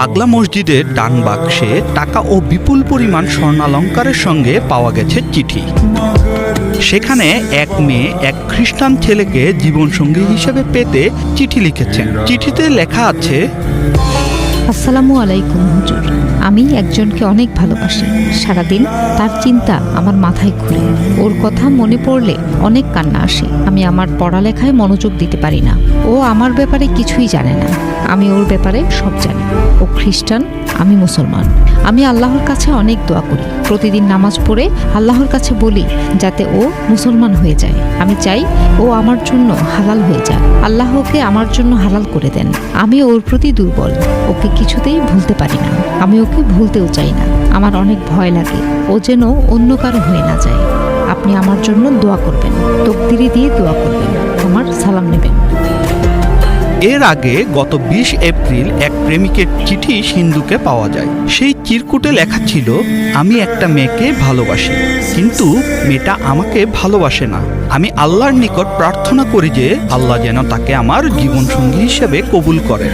পাগলা মসজিদের ডান বাক্সে টাকা ও বিপুল পরিমাণ স্বর্ণালঙ্কারের সঙ্গে পাওয়া গেছে চিঠি। সেখানে এক মেয়ে এক খ্রিস্টান ছেলেকে জীবনসঙ্গী হিসেবে পেতে চিঠি লিখেছেন। চিঠিতে লেখা আছে আসসালামু আলাইকুম, হুজুর। আমি একজনকে অনেক ভালোবাসি। সারাদিন তার চিন্তা আমার মাথায় ঘুরে। ওর কথা মনে পড়লে অনেক কান্না আসে। আমি আমার পড়ালেখায় মনোযোগ দিতে পারি না। ও আমার ব্যাপারে কিছুই জানে না। আমি ওর ব্যাপারে সব জানি। ও খ্রিস্টান, আমি মুসলমান। আমি আল্লাহর কাছে অনেক দোয়া করি। প্রতিদিন নামাজ পড়ে আল্লাহর কাছে বলি যাতে ও মুসলমান হয়ে যায়। আমি চাই ও আমার জন্য হালাল হয়ে যায়। আল্লাহকে আমার জন্য হালাল করে দেন। আমি ওর প্রতি দুর্বল। ওকে কিছুতেই ভুলতে পারি না। আমি ওকে ভুলতেও চাই না। আমার অনেক ভয় লাগে। ও যেন অন্য কারও হয়ে না যায়। আপনি আমার জন্য দোয়া করবেন। তকদিরি দিয়ে দোয়া করবেন। আমার সালাম নেবেন। এর আগে গত বিশ এপ্রিল এক প্রেমিকের চিঠি সিন্ধুকে পাওয়া যায়। সেই চিরকুটে লেখা ছিল, আমি একটা মেয়েকে ভালোবাসি। কিন্তু মেয়েটা আমাকে ভালোবাসে না। আমি আল্লাহর নিকট প্রার্থনা করি যে আল্লাহ যেন তাকে আমার জীবনসঙ্গী হিসেবে কবুল করেন।